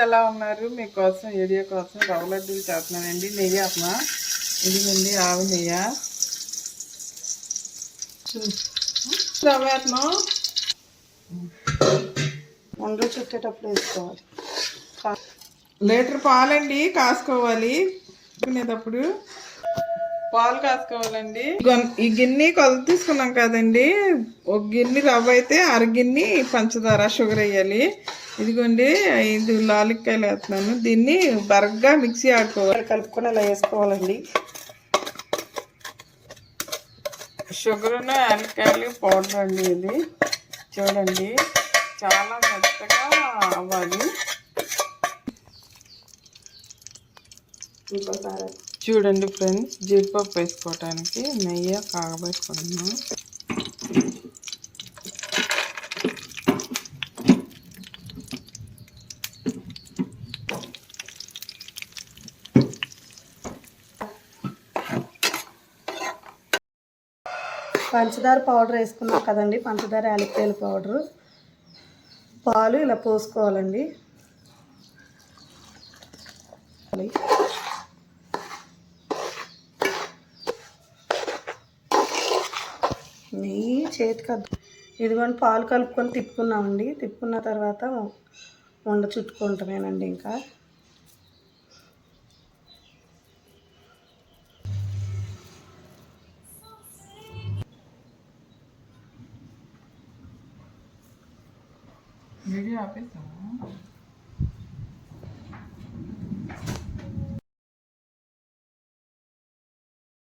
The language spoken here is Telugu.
ఎలా ఉన్నారు? మీకోసం ఏరియా కోసం రవ్వ లడ్డూలు చేస్తున్నానండి. నెయ్యి అమ్మ ఇదిగోండి ఆవు నెయ్య. రవ్వ వేస్తున్నాం చుట్టేటప్పుడు వేసుకోవాలి. లీటర్ పాలండి కాసుకోవాలి. తినేటప్పుడు. పాలు కాసుకోవాలండి. ఈ గిన్నె కొలత తీసుకున్నాం కదండి. ఒక గిన్నె రవ్వ అయితే అర గిన్నె పంచదార షుగర్ వేయాలి. ఇదిగోండి ఐదు లాలిక్కాయలు వేస్తున్నాను. దీన్ని బరగ్గా మిక్సీ ఆడుకోవాలి. కలుపుకొని ఇలా వేసుకోవాలండి. షుగర్ యాలక్కాయలు పౌడర్ అండి ఇది. చూడండి చాలా మెత్తగా అవ్వాలి. చూడండి ఫ్రెండ్స్ జీడిపప్పు వేసుకోవటానికి నెయ్యి కాగబెట్టుకున్నాను పంచదార పౌడర్ వేసుకున్నాం కదండి పంచదార యాలక్కాయల పౌడరు. పాలు ఇలా పోసుకోవాలండి. నెయ్యి చేతికి అద్దు. ఇదిగోండి పాలు కలుపుకొని తిప్పుకున్నామండి. తిప్పుకున్న తర్వాత వండ చుట్టుకుంటామేనండి ఇంకా. 유리 앞에서.